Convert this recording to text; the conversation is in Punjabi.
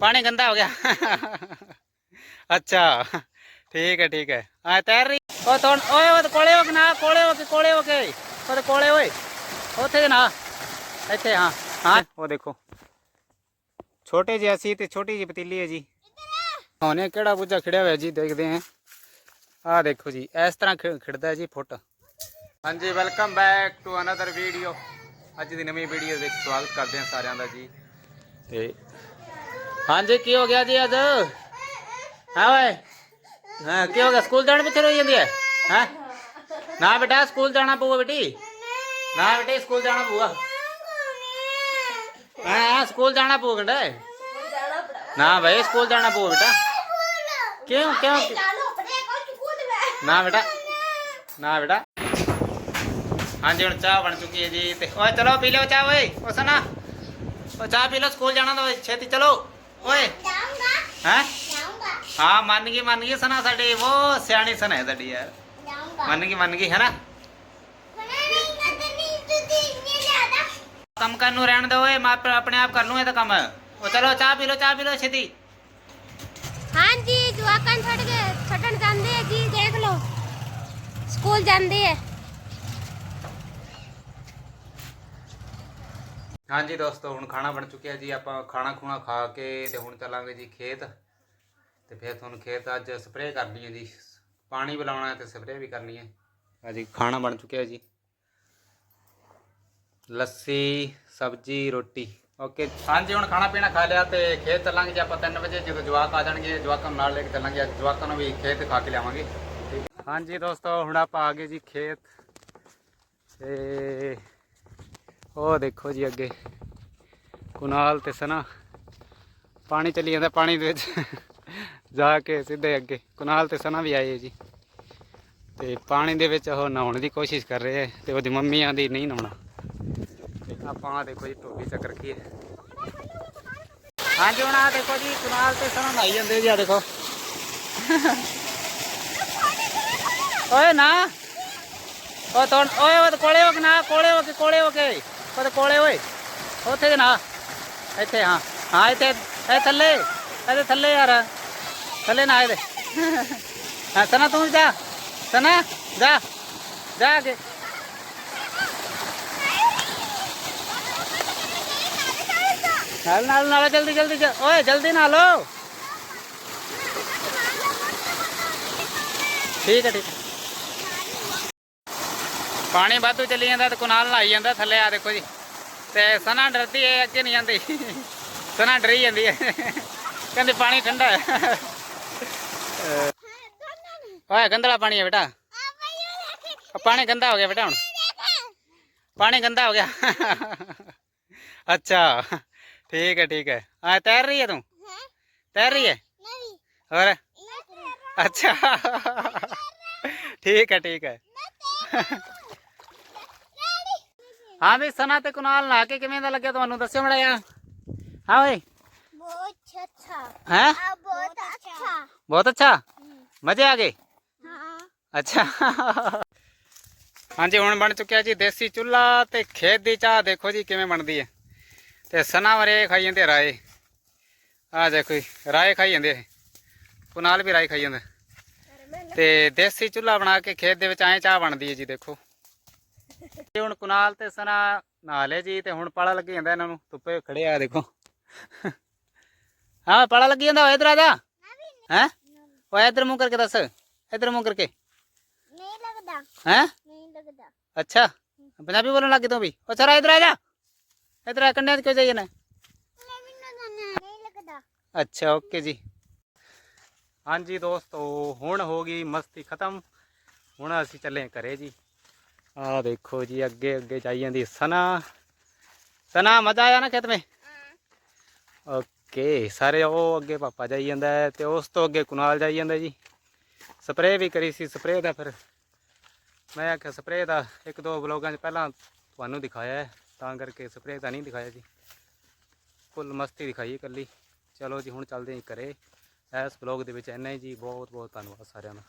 ਪਾਣੀ ਗੰਦਾ ਹੋ ਗਿਆ। ਅੱਛਾ ਠੀਕ ਹੈ ਠੀਕ ਹੈ। ਆ ਤੈਰ ਰਹੀ। ਉਹ ਤੋਂ ਓਏ ਉਹ ਕੋਲੇ ਹੋ ਕੇ ਨਾ ਕੋਲੇ ਹੋ ਕੇ ਕੋਲੇ ਹੋ ਕੇ। ਉਹ ਕੋਲੇ ਓਏ। ਉੱਥੇ ਦੇ ਨਾ। ਇੱਥੇ ਹਾਂ ਹਾਂ। ਉਹ ਦੇਖੋ। ਛੋਟੇ ਜਿਹੇ ਅਸੀਂ ਤੇ ਛੋਟੀ ਜਿਹੀ ਪਤੀਲੀ ਹੈ ਜੀ। ਉਹਨੇ ਕਿਹੜਾ ਬੁੱਝਾ ਖਿੜਿਆ ਹੋਇਆ ਜੀ ਦੇਖਦੇ ਹਾਂ। ਆਹ ਦੇਖੋ ਜੀ ਇਸ ਤਰ੍ਹਾਂ ਖਿੜਦਾ ਜੀ ਫੁੱਟ। ਹਾਂਜੀ welcome back to another video ਅੱਜ ਦੀ ਨਵੀਂ ਵੀਡੀਓ ਵਿੱਚ ਸਵਾਗਤ ਕਰਦੇ ਹਾਂ ਸਾਰਿਆਂ ਦਾ ਜੀ। ਤੇ ਹਾਂਜੀ, ਕੀ ਹੋ ਗਿਆ ਜੀ ਅੱਜ? ਹਾਂ ਓਏ? ਹਾਂ, ਕੀ ਹੋ ਗਿਆ? ਸਕੂਲ ਜਾਣ ਪਿੱਛੇ ਰੋਈ ਜਾਂਦੀ ਹੈ ਹਾਂ? ਨਾ ਬੇਟਾ, ਸਕੂਲ ਜਾਣਾ ਪਊਗਾ ਬੇਟੀ। ਨਾ ਬੇਟੇ, ਸਕੂਲ ਜਾਣਾ ਪਊਗਾ। ਹਾਂ ਸਕੂਲ ਜਾਣਾ ਪਊਗਾ ਬੇਟਾ ਨਾ ਭਾਈ ਸਕੂਲ ਜਾਣਾ ਪਊਗਾ ਬੇਟਾ। ਕਿਉਂ ਕਿਉਂ? ਨਾ ਬੇਟਾ। ਨਾ ਬੇਟਾ। ਹਾਂਜੀ, ਹੁਣ ਚਾਹ ਬਣ ਚੁੱਕੀ ਹੈ ਜੀ। ਤੇ ਓਏ, ਚਲੋ ਪੀ ਲਓ ਚਾਹ ਓਏ। ਓ ਸਨਾ ਉਹ ਚਾਹ ਪੀ ਲਓ, ਸਕੂਲ ਜਾਣਾ ਤਾਂ ਛੇਤੀ ਚਲੋ। ਓਏ। ਹੈ? ਹਾਂ ਮੰਨ ਗਈ ਮੰਨ ਗਈ ਸਨਾ ਸਾਡੀ। ਉਹ ਸਿਆਣੀ ਸਨਾ ਹੈ ਸਾਡੀ ਯਾਰ। ਮੰਨ ਗਈ ਮੰਨ ਗਈ ਹੈ ਨਾ ਕੰਮ ਕਰਨ ਨੂੰ ਰਹਿਣ ਦਿਓ ਓਏ ਮੈਂ ਆਪ- ਆਪਣੇ ਆਪ ਕਰ ਲੂੰ ਇਹ ਤਾਂ ਕੰਮ। ਉਹ ਚਲੋ ਚਾਹ ਪੀ ਲਓ ਚਾਹ ਪੀ ਲਓ ਛੇਤੀ। ਹਾਂਜੀ ਜਵਾਕਾਂ ਛੱਡ ਕੇ ਛੱਡਣ ਜਾਂਦੇ ਆ ਜੀ ਦੇਖ ਲਓ। ਸਕੂਲ ਜਾਂਦੇ ਆ। ਹਾਂਜੀ ਦੋਸਤੋ, ਹੁਣ ਖਾਣਾ ਬਣ ਚੁੱਕਿਆ ਜੀ, ਆਪਾਂ ਖਾਣਾ ਖੂਣਾ ਖਾ ਕੇ ਤੇ ਹੁਣ ਚੱਲਾਂਗੇ ਜੀ ਖੇਤ। ਤੇ ਫਿਰ ਤੁਹਾਨੂੰ ਖੇਤ ਅੱਜ ਸਪਰੇਅ ਕਰਨੀ ਹੈ ਜੀ। ਪਾਣੀ ਪਿਲਾਉਣਾ ਹੈ ਤੇ ਸਪਰੇਅ ਵੀ ਕਰਨੀ ਹੈ। ਹਾਂਜੀ, ਖਾਣਾ ਬਣ ਚੁੱਕਿਆ ਜੀ। ਲੱਸੀ, ਸਬਜੀ, ਰੋਟੀ। ਓਕੇ। ਹਾਂਜੀ, ਹੁਣ ਖਾਣਾ ਪੀਣਾ ਖਾ ਲਿਆ ਤੇ ਖੇਤ ਚੱਲਾਂਗੇ ਜੀ, ਆਪਾਂ 3 ਵਜੇ। ਜਦੋਂ ਜਵਾਕ ਆ ਜਾਣਗੇ, ਜਵਾਕਾਂ ਨੂੰ ਨਾਲ ਲੈ ਕੇ ਚੱਲਾਂਗੇ। ਅੱਜ ਜਵਾਕਾਂ ਨੂੰ ਵੀ ਖੇਤ ਖਾ ਕੇ ਲਿਆਵਾਂਗੇ। ਹਾਂਜੀ ਦੋਸਤੋ, ਹੁਣ ਆਪਾਂ ਆ ਗਏ ਜੀ ਖੇਤ। ਤੇ ਉਹ ਦੇਖੋ ਜੀ ਅੱਗੇ। ਕੁਨਾਲ ਤੇ ਸਨਾ। ਪਾਣੀ ਚੱਲੀ ਜਾਂਦਾ, ਪਾਣੀ ਦੇ ਵਿੱਚ। ਜਾ ਕੇ ਸਿੱਧੇ ਅੱਗੇ। ਕੁਨਾਲ ਤੇ ਸਨਾ ਵੀ ਆਏ ਜੀ। ਤੇ ਪਾਣੀ ਦੇ ਵਿੱਚ ਉਹ ਨਹਾਉਣ ਦੀ ਕੋਸ਼ਿਸ਼ ਕਰ ਰਹੇ ਹੈ ਤੇ ਉਹਦੀ ਮੰਮੀ ਆਂਦੀ ਨਹੀਂ ਨਹਾਉਣਾ। ਆਪਾਂ ਆਹ ਦੇਖੋ ਜੀ ਟੋਬੀ ਚੱਕ ਰੱਖੀ ਹੈ। ਹਾਂਜੀ, ਹੁਣ ਆ ਦੇਖੋ ਜੀ, ਕੁਨਾਲ ਤੇ ਸਨਾ ਨਹਾਈ ਜਾਂਦੇ ਜੀ ਆ ਦੇਖੋ। ਓਏ ਨਾ। ਉਹ ਤੋਂ ਓਏ ਉਹ ਕੋਲੇ ਹੋ ਕੇ ਨਾ, ਕੋਲੇ ਹੋ ਕੇ, ਕੋਲੇ ਹੋ ਕੇ। ਉਹ ਕੋਲੇ ਓਏ ਉੱਥੇ ਦੇ ਨਾ ਇੱਥੇ ਹਾਂ ਹਾਂ ਇੱਥੇ ਇਹ ਥੱਲੇ ਇਹਦੇ ਥੱਲੇ ਯਾਰ ਥੱਲੇ ਨਾ ਇਹਦੇ ਹਾਂ ਸਨਾ ਤੂੰ ਜਾ ਸਨਾ ਜਾ ਜਾ ਅੱਗੇ ਨਾਲ ਨਾਲ ਨਾਲ ਜਲਦੀ ਜਲਦੀ ਜ- ਓਏ ਜਲਦੀ ਨਾ ਲੋ ਠੀਕ ਹੈ ਠੀਕ ਹੈ ਪਾਣੀ ਵਾਧੂ ਚੱਲੀ ਜਾਂਦਾ ਤੇ ਕੁਨਾਲ ਨਹਾਈ ਜਾਂਦਾ ਥੱਲੇ ਆ ਦੇਖੋ ਜੀ। ਤੇ ਸਨਾ ਡਰਦੀ ਹੈ ਅੱਗੇ ਨਹੀਂ ਜਾਂਦੀ। ਸਨਾ ਡਰੀ ਜਾਂਦੀ ਹੈ ਕਹਿੰਦੀ ਪਾਣੀ ਠੰਡਾ ਹੈ ਓਏ ਗੰਦਲਾ ਪਾਣੀ ਹੈ ਬੇਟਾ। ਆ ਪਾਣੀ ਗੰਦਾ ਹੋ ਗਿਆ ਬੇਟਾ ਹੁਣ। ਪਾਣੀ ਗੰਦਾ ਹੋ ਗਿਆ। ਅੱਛਾ, ਠੀਕ ਹੈ ਠੀਕ ਹੈ ਆ ਤੈਰ ਰਹੀ ਹੈ ਤੂੰ? ਤੈਰ ਰਹੀ ਹੈ ਹੋਰ? ਅੱਛਾ। ਠੀਕ ਹੈ ਠੀਕ ਹੈ ਹਾਂ ਵੀ ਸਨਾ ਤੇ ਕੁਨਾਲ ਨਹਾ ਕੇ ਕਿਵੇਂ ਦਾ ਲੱਗਿਆ ਤੁਹਾਨੂੰ? ਦੱਸਿਓ ਮੜਾ ਯਾਰ ਹਾਂ ਓਏ। ਬਹੁਤ ਅੱਛਾ। ਹੈ? ਬਹੁਤ ਅੱਛਾ। ਬਹੁਤ ਅੱਛਾ? ਮਜ਼ੇ ਆ ਗਏ? ਹਾਂ। ਅੱਛਾ। ਹਾਂਜੀ ਹੁਣ ਬਣ ਚੁੱਕਿਆ ਜੀ ਦੇਸੀ ਚੁੱਲ੍ਹਾ ਤੇ ਖੇਤ ਦੀ ਚਾਹ। ਦੇਖੋ ਜੀ ਕਿਵੇਂ ਬਣਦੀ ਹੈ। ਤੇ ਸਨਾ ਵਰੇ ਖਾਈ ਜਾਂਦੇ ਰਾਏ। ਆ ਦੇਖੋ ਜੀ ਰਾਏ ਖਾਈ ਜਾਂਦੇ ਇਹ। ਕੁਨਾਲ ਵੀ ਰਾਏ ਖਾਈ ਜਾਂਦਾ। ਤੇ ਦੇਸੀ ਚੁੱਲ੍ਹਾ ਬਣਾ ਕੇ ਖੇਤ ਦੇ ਵਿੱਚ ਐਂ ਚਾਹ ਬਣਦੀ ਹੈ ਜੀ ਦੇਖੋ। ਤੇ ਹੁਣ ਕੁਨਾਲ ਤੇ ਸਨਾ ਨਹਾ ਲਏ ਜੀ ਤੇ ਹੁਣ ਪਾਲਾ ਲੱਗੀ ਜਾਂਦਾ ਇਹਨਾਂ ਨੂੰ ਧੁੱਪੇ ਖੜੇ ਆ ਦੇਖੋ। ਹਾਂ ਪਾਲਾ ਲੱਗੀ ਜਾਂਦਾ ਓਏ ਇਧਰ ਆ ਜਾ। ਹੈ? ਓਏ ਇਧਰ ਮੂੰਹ ਕਰਕੇ ਦੱਸ ਇਧਰ ਮੂੰਹ ਕਰਕੇ। ਨਹੀਂ ਲੱਗਦਾ। ਹੈ? ਨਹੀਂ ਲੱਗਦਾ। ਅੱਛਾ ਪੰਜਾਬੀ ਬੋਲਣ ਲੱਗ ਗਈ ਤੂੰ ਵੀ। ਉਹ ਚਰਾ ਇਧਰ ਆ ਜਾ। ਇਧਰ ਆ ਕੰਡਿਆਂ ਕਿਉਂ ਜਾਈਏ ਨਾ ਨਹੀਂ ਲੱਗਦਾ। ਅੱਛਾ ਓਕੇ ਜੀ। ਹਾਂਜੀ ਦੋਸਤੋ ਹੁਣ ਹੋ ਗਈ ਮਸਤੀ ਖਤਮ। ਹੁਣ ਅਸੀਂ ਚੱਲੇ ਘਰੇ ਜੀ। ਆਹ ਦੇਖੋ ਜੀ, ਅੱਗੇ ਅੱਗੇ ਜਾਈ ਜਾਂਦੀ ਸਨਾ ਸਨਾ, ਮਜ਼ਾ ਆਇਆ ਨਾ ਖੇਤ ਮੇ? ਓਕੇ ਸਾਰੇ ਉਹ ਅੱਗੇ ਪਾਪਾ ਜਾਈ ਜਾਂਦਾ ਹੈ ਤੇ ਉਸ ਤੋਂ ਅੱਗੇ ਕੁਨਾਲ ਜਾਈ ਜਾਂਦਾ ਜੀ। ਸਪਰੇਅ ਵੀ ਕਰੀ ਸੀ ਸਪਰੇਅ ਦਾ ਫਿਰ। ਮੈਂ ਆਖਿਆ ਸਪਰੇਅ ਦਾ ਇੱਕ ਦੋ ਵਲੋਗਾਂ 'ਚ ਪਹਿਲਾਂ ਤੁਹਾਨੂੰ ਦਿਖਾਇਆ ਹੈ, ਤਾਂ ਕਰਕੇ ਸਪਰੇਅ ਤਾਂ ਨਹੀਂ ਦਿਖਾਇਆ ਜੀ। ਫੁੱਲ ਮਸਤੀ ਦਿਖਾਈ ਇਕੱਲੀ। ਚਲੋ ਜੀ, ਹੁਣ ਚੱਲਦੇ ਹਾਂ ਘਰੇ। ਇਸ ਵਲੌਗ ਦੇ ਵਿੱਚ ਇੰਨਾ ਹੀ ਜੀ ਬਹੁਤ ਬਹੁਤ ਧੰਨਵਾਦ ਸਾਰਿਆਂ ਦਾ।